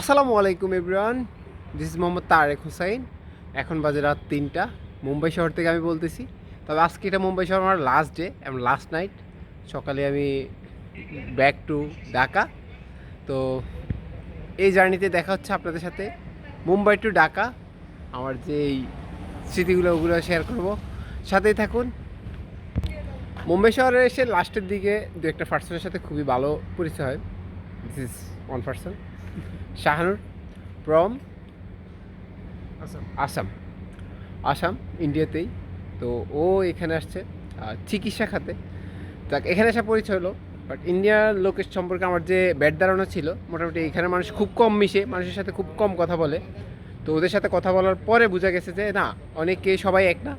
আসসালামু আলাইকুম everyone this is Mohammad Tarek Hussain. এখন বাজে রাত তিনটা। মুম্বাই শহর থেকে আমি বলতেছি। তবে আজকে এটা মুম্বাই শহর আমার লাস্ট ডে এবং লাস্ট নাইট সকালে আমি ব্যাক টু ঢাকা। তো এই জার্নিতে দেখা হচ্ছে আপনাদের সাথে। মুম্বাই টু ঢাকা, আমার যে স্মৃতিগুলো, ওগুলো শেয়ার করব। সাথেই থাকুন। মুম্বাই শহরে এসে লাস্টের দিকে দু একটা পার্সনের সাথে খুবই ভালো পরিচয় হয়। This is one person Shahanur from Assam. Assam. ইন্ডিয়াতেই। তো ও এখানে আসছে চিকিৎসা খাতে। যাক এখানে আসা পরিচয় হলো বাট ইন্ডিয়ার লোকের সম্পর্কে আমার যে ব্যাড ধারণা ছিল মোটামুটি এখানে মানুষ খুব কম মিশে মানুষের সাথে খুব কম কথা বলে। তো ওদের সাথে কথা বলার পরে বোঝা গেছে যে না অনেকে সবাই এক না।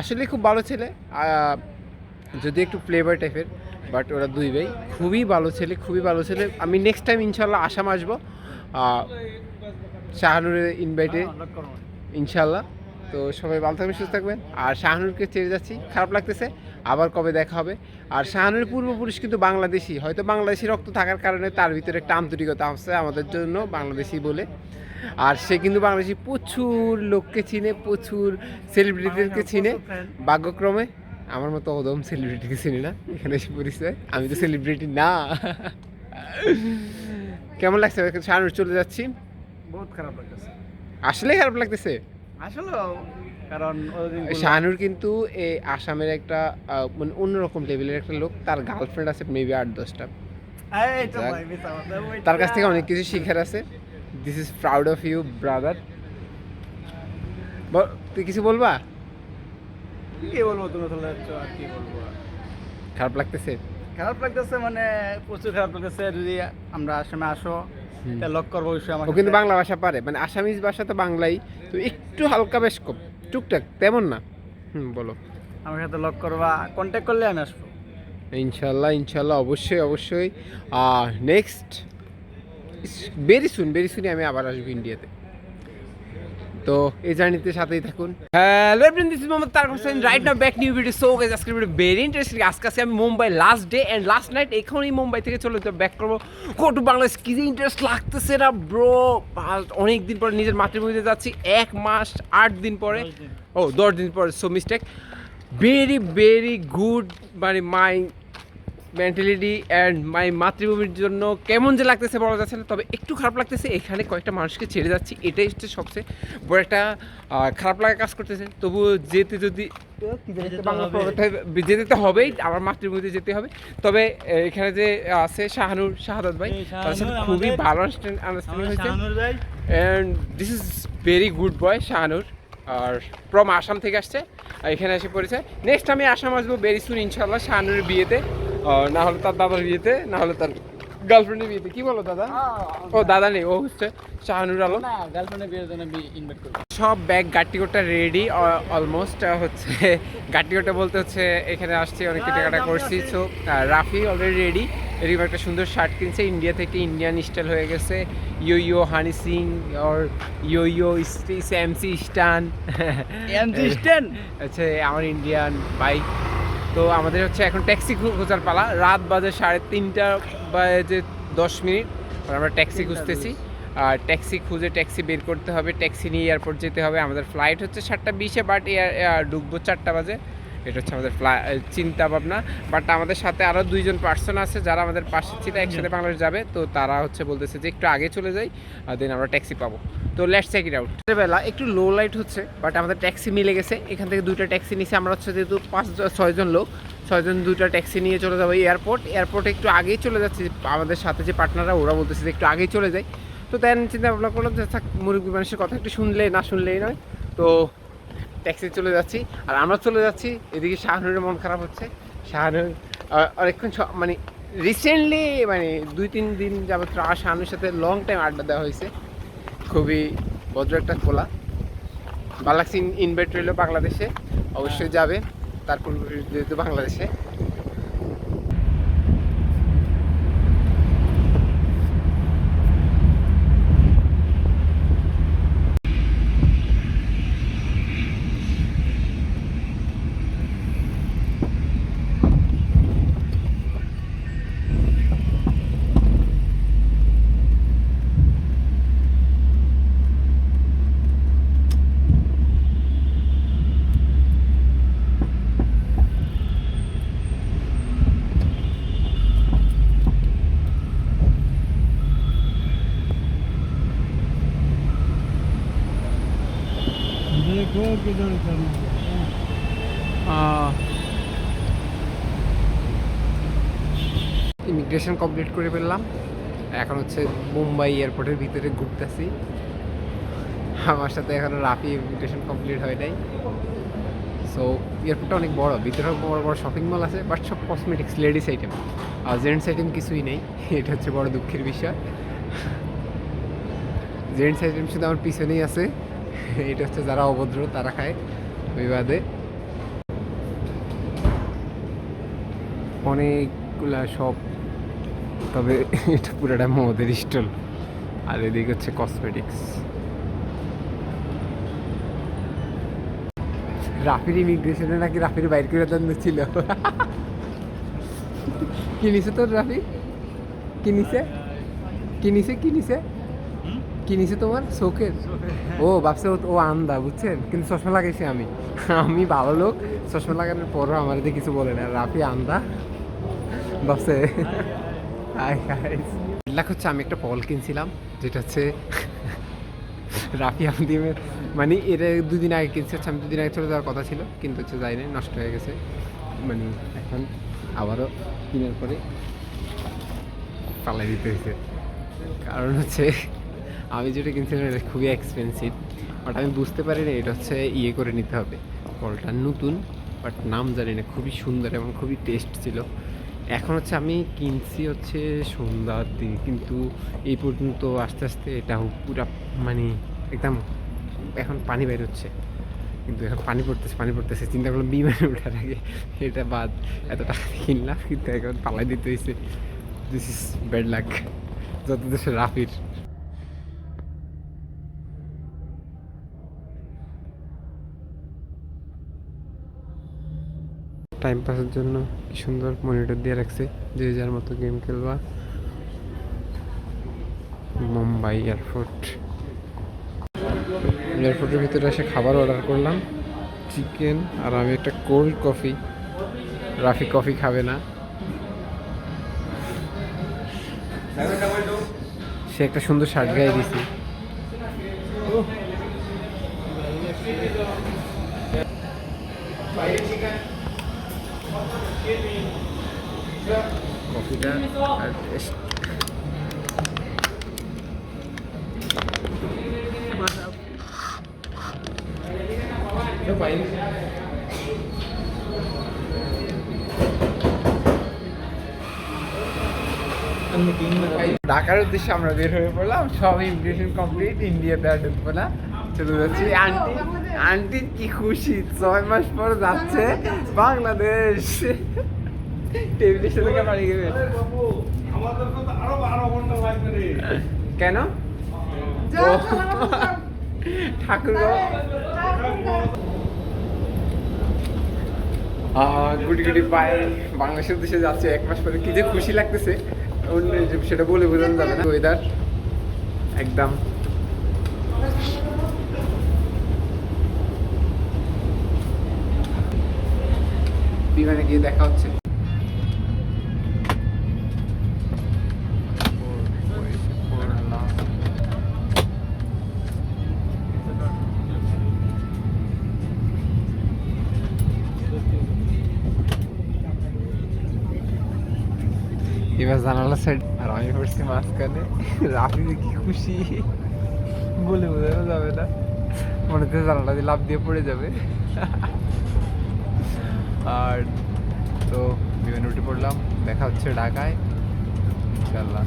আসলে খুব ভালো ছেলে যদি একটু ফ্লেভার টাইপের বাট ওরা দুই ভাই। খুবই ভালো ছেলে খুবই ভালো ছেলে। আমি নেক্সট টাইম ইনশাল্লাহ আসাম আসব। শাহানুরের ইনভাইটে ইনশাল্লাহ তো সবাই ভালো থাকবেন সুস্থ থাকবেন। আর শাহানুরকে ছেড়ে যাচ্ছি খারাপ লাগতেছে আবার কবে দেখা হবে। আর শাহানুরের পূর্বপুরুষ কিন্তু বাংলাদেশি হয়তো বাংলাদেশি রক্ত থাকার কারণে তার ভিতরে একটা আন্তরিকতা আছে আমাদের জন্য বাংলাদেশি বলে। আর সে কিন্তু বাংলাদেশি প্রচুর লোককে চিনে প্রচুর সেলিব্রিটিদেরকে চিনে। ভাগ্যক্রমে আমার মতো অদম সেলিব্রিটিকে চিনি না এখানে এসে পরিচয়। আমি তো সেলিব্রিটি না। কেমন লাগছে? শাহানুর চলে যাচ্ছি। বহুত খারাপ লাগতেছে। আসলে খারাপ লাগতেছে। আসলে কারণ শাহানুর কিন্তু এই আসামের একটা মানে অন্যরকম লেভেলের একটা লোক। তার গার্লফ্রেন্ড আছে মেবি আট দশটা। তার কাছ থেকে অনেক কিছু শিখার আছে। This is proud of you brother তুই কিছু বলবা? কি বলব তুমি তাহলে একটু আর কি বলব? আর? খারাপ লাগতেছে? খারাপ লাগতেছে মানে প্রচুর খারাপ লাগতেছে যদি আমরা আসামে আসো লক করব আমার কিন্তু বাংলা ভাষা পারে মানে আসামিজ ভাষা তো বাংলাই তো একটু হালকা বেশ কম। টুকটাক তেমন না। হুম বলো। আমার সাথে লক করবা কন্ট্যাক্ট করলে আমি আসব। ইনশাল্লাহ ইনশাল্লাহ অবশ্যই অবশ্যই। আর নেক্সট ভেরি সুন ভেরি সুনই আমি আবার আসব ইন্ডিয়াতে তো এই জার্নিতে সাথেই থাকুন। Hello everyone this is Mohammad Tarek Hossain right now back new video so guys আজকের ভিডিও ভেরি ইন্টারেস্টিং আজকে আছি আমি Mumbai last day and last night এখনই মুম্বাই থেকে চলে তো ব্যাক করব। গো টু বাংলাদেশ কি যে ইন্টারেস্ট লাগতেছে না ব্রো অনেক দিন পরে নিজের মাতৃভূমিতে যাচ্ছি। এক মাস আট দিন পরে। ও দশ দিন পরে। So mistake very very good মানে মাই মেন্টালিটি অ্যান্ড মাই মাতৃভূমির জন্য কেমন যে লাগতেছে বলা যাচ্ছে না তবে একটু খারাপ লাগতেছে। এখানে কয়েকটা মানুষকে ছেড়ে যাচ্ছি এটাই হচ্ছে সবচেয়ে বড় একটা খারাপ লাগা কাজ করতেছে। তবুও যেতে যদি যেতে তো হবেই আমার মাতৃভূমিতে যেতে হবে। তবে এখানে যে আছে শাহানুর শাহাদাত ভাই তার সাথে খুবই ভালো আন্ডারস্ট্যান্ডিং হয়েছে। And this is very good boy Shahanur. R from Assam থেকে আসছে এখানে এসে পড়েছে। নেক্সট আমি আসাম আসব ভেরি সুন ইনশাল্লাহ শাহানুরের বিয়েতে। না হলে তার দাদার বিয়েতে না হলে তার গার্লফ্রেন্ডের বিয়েতে। কি বলো দাদা? ও দাদা নেই ও হচ্ছে শাহানুর আলম। গার্লফ্রেন্ডের বিয়ের জন্য ইনভাইট করব। সব ব্যাগ গাট্টিকোটা রেডি অলমোস্ট হচ্ছে গাট্টিকোটা বলতে হচ্ছে এখানে আসছি অনেক কেনাকাটা করছি। সো রাফি অলরেডি রেডি এরকম একটা সুন্দর শার্ট কিনছে ইন্ডিয়া থেকে ইন্ডিয়ান স্টাইল হয়ে গেছে। ইয়ো ইয়ো হানি সিং ওর ইয়ো ইয়ো স্যামসি স্টান হচ্ছে আমার ইন্ডিয়ান বাইক তো আমাদের হচ্ছে এখন ট্যাক্সি খোঁজার পালা। রাত বাজে সাড়ে তিনটা বাজে দশ মিনিট। আমরা ট্যাক্সি খুঁজতেছি। আর ট্যাক্সি খুঁজে ট্যাক্সি বের করতে হবে। ট্যাক্সি নিয়ে এয়ারপোর্ট যেতে হবে। আমাদের ফ্লাইট হচ্ছে সাতটা বিশে বাট এয়ার ঢুকবো চারটা বাজে। এটা হচ্ছে আমাদের চিন্তা ভাবনা। বাট আমাদের সাথে আরও দুইজন পার্সন আছে যারা আমাদের পাশে ছিল একসাথে বাংলাদেশ যাবে। তো তারা হচ্ছে বলতেছে যে একটু আগে চলে যাই আর দেন আমরা ট্যাক্সি পাবো। তো লেটস চেক ইট আউট বেলা একটু লো লাইট হচ্ছে বাট আমাদের ট্যাক্সি মিলে গেছে। এখান থেকে দুইটা ট্যাক্সি নিছি। আমরা হচ্ছে যেহেতু পাঁচ ছয়জন লোক ছয়জন দুইটা ট্যাক্সি নিয়ে চলে যাব এয়ারপোর্ট এয়ারপোর্টে একটু আগেই চলে যাচ্ছে। আমাদের সাথে যে পার্টনাররা ওরা বলতেছে যে একটু আগেই চলে যায় তো তাই চিন্তা ভাবনা করলাম যে থাক মুরব্বী মানুষের কথা একটু শুনলে না শুনলেই নয়। তো ট্যাক্সি চলে যাচ্ছি। আর আমরা চলে যাচ্ছি, এদিকে শাহানুরের মন খারাপ হচ্ছে। শাহানুর অনেকক্ষণ মানে রিসেন্টলি মানে দুই, তিন দিন যাবত শাহানুর সাথে লং টাইম আড্ডা দেওয়া হয়েছে। খুবই ভদ্র একটা খোলা। ভালো লাগছে রইল বাংলাদেশে। অবশ্যই যাবে। তারপর যেহেতু বাংলাদেশে। ইমিগ্রেশন কমপ্লিট করে ফেললাম। এখন হচ্ছে মুম্বাই এয়ারপোর্টের ভিতরে ঘুরতেছি। আমার সাথে এখনও রাফি ইমিগ্রেশন কমপ্লিট হয় নাই। সো এয়ারপোর্টটা অনেক বড়, ভিতরে বড় বড় শপিং মল আছে বাট সব কসমেটিক্স লেডিস আইটেম আর জেন্টস আইটেম কিছুই নেই, এটা হচ্ছে বড় দুঃখের বিষয়। জেন্টস আইটেম শুধু আমার পিছনেই আছে। এটা হচ্ছে যারা অভদ্র, তারা খায় বিবাদে। অনেকগুলা সব তবে এটা পুরোটা মদের স্টল আর এদিকে হচ্ছে কসমেটিক্স রাফির ইমিগ্রেশনে নাকি রাফির বাইর করে দেন ছিল কি নিছে তোর রাফি? কি নিছে কি নিছে কি নিছে কি নিছে তোমার? শোকের? ও, ভাবছে ও- আন্দা, বুঝছেন? কিন্তু চশমা লাগাইছি আমি। আমি ভালো লোক, চশমা লাগানোর পরও আমার কিছু বলে না। রাফি আন্দা। ভাবছে লাখ হচ্ছে আমি একটা পল কিনছিলাম, যেটা হচ্ছে রাফি আমদিমের মানে এটা দুদিন আগে কিনছে, হচ্ছে আমি দুদিন আগে চলে যাওয়ার কথা ছিল, কিন্তু হচ্ছে যাই নাই, নষ্ট হয়ে গেছে। মানে এখন আবারও কিনার পরে পালাই দিতে হয়েছে। কারণ হচ্ছে আমি যেটা কিনছিলাম এটা খুবই এক্সপেন্সিভ বাট আমি বুঝতে পারি না এটা হচ্ছে ইয়ে করে নিতে হবে। কলটা নতুন বাট নাম জানি না, খুবই সুন্দর এবং খুবই টেস্ট ছিল। এখন হচ্ছে আমি কিনছি হচ্ছে সন্ধ্যার দিকে, কিন্তু এই পর্যন্ত আস্তে আস্তে এটা পুরা মানে একদম এখন পানি বের হচ্ছে। কিন্তু এখন পানি পড়তেছে পানি পড়তেছে, চিন্তা করলাম বিমানে ওঠার আগে এটা বাদ, এত টাকা কিনলাম, কিন্তু এখন পালাই দিতে হয়েছে দিস ইজ ব্যাড লাক যত দেশে রাফির। টাইম পাসের জন্য কি সুন্দর মনিটর দিয়ে রাখছে, যে যার মতো গেম খেলবা। মুম্বাই এয়ারপোর্ট এয়ারপোর্টের ভিতরে এসে খাবার অর্ডার করলাম চিকেন আর আমি একটা কোল্ড কফি রাফি কফি খাবে না। সে একটা সুন্দর শার্ট গায়ে দিছি টেস্ট ঢাকার উদ্দেশ্যে আমরা বের হয়ে পড়লাম। সব ইমিগ্রেশন কমপ্লিট ইন্ডিয়াতে আর ঢুকবো না। চলে যাচ্ছি। আন্টি আন্টি কি খুশি। ছয় মাস পর যাচ্ছে বাংলাদেশ। টেবিলের সাথে কেন? আহ, গুটি গুটি পায়ে বাংলাদেশের দেশে যাচ্ছে। এক মাস পরে কি যে খুশি লাগতেছে অন্য সেটা বলে বোঝানো যাবে না। ওয়েদার একদম। বিমানে গিয়ে দেখা হচ্ছে। এবার জানালা সাইড আর আমি পড়ছি মাঝখানে। রাফি দেখি খুশি। বলে বোঝানো যাবে না। মনে হচ্ছে জানালা দিয়ে লাভ দিয়ে পড়ে যাবে। আর তো বিমানে উঠে পড়লাম। দেখা হচ্ছে ঢাকায়। ইনশাল্লাহ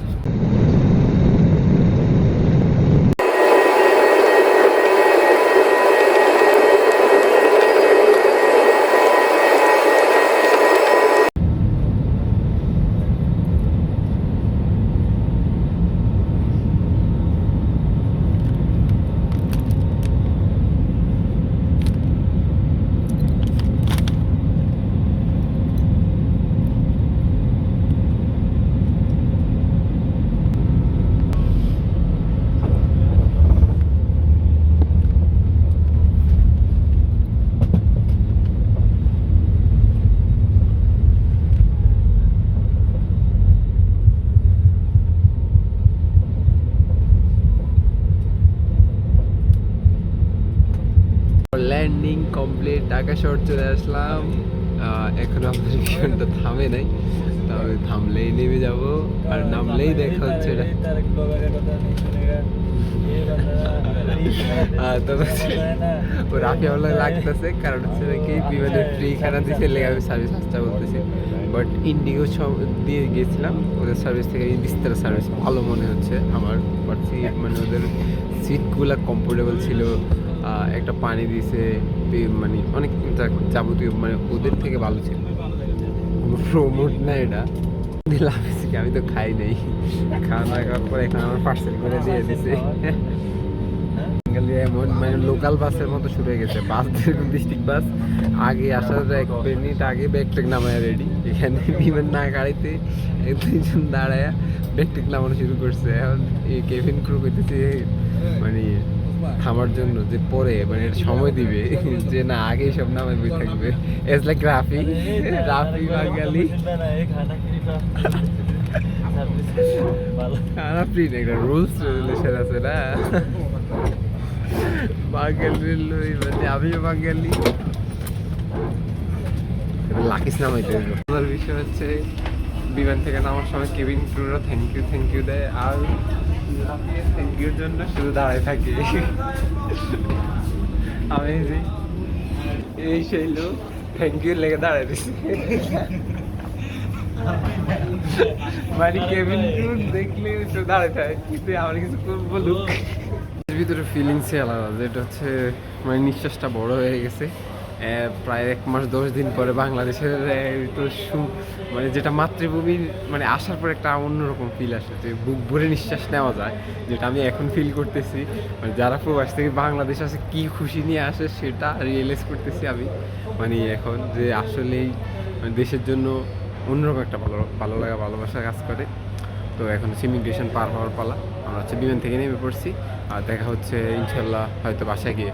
ল্যান্ডিং কমপ্লিট ঢাকা শহর চলে আসলাম। এখন আমাদের বিমানটা থামে নাই তবে থামলেই নেমে যাব। আর নামলেই দেখা হচ্ছে এটা হচ্ছে ও রাফি আল্লাহ লাগতেছে কারণ হচ্ছে নাকি বিমানের ফ্রি খানা দিতে লেগে আমি সার্ভিস আসতে বলতেছি। বাট ইন্ডিগো সব দিয়ে গিয়েছিলাম ওদের সার্ভিস থেকে বিস্তার সার্ভিস ভালো মনে হচ্ছে আমার। বাট সিট মানে ওদের সিটগুলো কমফোর্টেবল ছিল একটা পানি দিয়েছে মানে অনেক যাবতীয় মানে ওদের থেকে ভালো ছিল। প্রমোট না এটা। দিলাম কি? আমি তো খাই নাই। খাওয়া দাওয়া করার পর এখন আমার পার্সেল করে দিয়ে দিছে। এমন মানে লোকাল বাসের মতো শুরু হয়ে গেছে। বাস ডিস্ট্রিক্ট বাস আগে আসার এক মিনিট আগে ব্যাগ ট্যাগ নামায় রেডি এখানে বিমান না গাড়িতে দুইজন দাঁড়ায় ব্যাগ ট্যাগ নামানো শুরু করছে। এখন এই কেভিন ক্রু করতেছে মানে থামার জন্য যে পরে মানে সময় দিবে। যে না আগে সব নামে বই থাকবে। এস লাইক রাফি রাফি বাঙালি। খানা ফ্রি না একটা রুলস রেগুলেশন আছে না? বাঙালির লই মানে আমিও বাঙালি। লাকিস নামাইতে আমার বিষয় হচ্ছে বিমান থেকে নামার সময় কেবিন ক্রুরা থ্যাংক ইউ থ্যাংক ইউ দেয়। আর থ্যাংক ইউর জন্য শুধু দাঁড়ায় থাকি। আমি এই সেই লোক থ্যাংক ইউ লেগে দাঁড়ায় দিছি মানে কেবিন ক্রু দেখলে শুধু দাঁড়ায় থাকে, কিন্তু আমার কিছু বলুক। ভিতরে ফিলিংসই আলাদা যেটা হচ্ছে মানে নিঃশ্বাসটা বড় হয়ে গেছে। প্রায় এক মাস, দশ দিন পরে বাংলাদেশের তো সু- মানে যেটা মাতৃভূমির মানে আসার পর একটা অন্যরকম ফিল আসে, যে বুক ভরে নিঃশ্বাস নেওয়া যায়, যেটা আমি এখন ফিল করতেছি। মানে যারা প্রবাস থেকে বাংলাদেশ আসে, কি খুশি নিয়ে আসে সেটা রিয়েলাইজ করতেছি আমি। মানে এখন যে আসলেই মানে দেশের জন্য অন্যরকম একটা ভালো ভালো লাগা, ভালোবাসা কাজ করে। তো এখন হচ্ছে ইমিগ্রেশন পার হওয়ার পালা। আমরা হচ্ছে বিমান থেকে নেমে পড়ছি। আর দেখা হচ্ছে, ইনশাল্লাহ হয়তো বাসায় গিয়ে।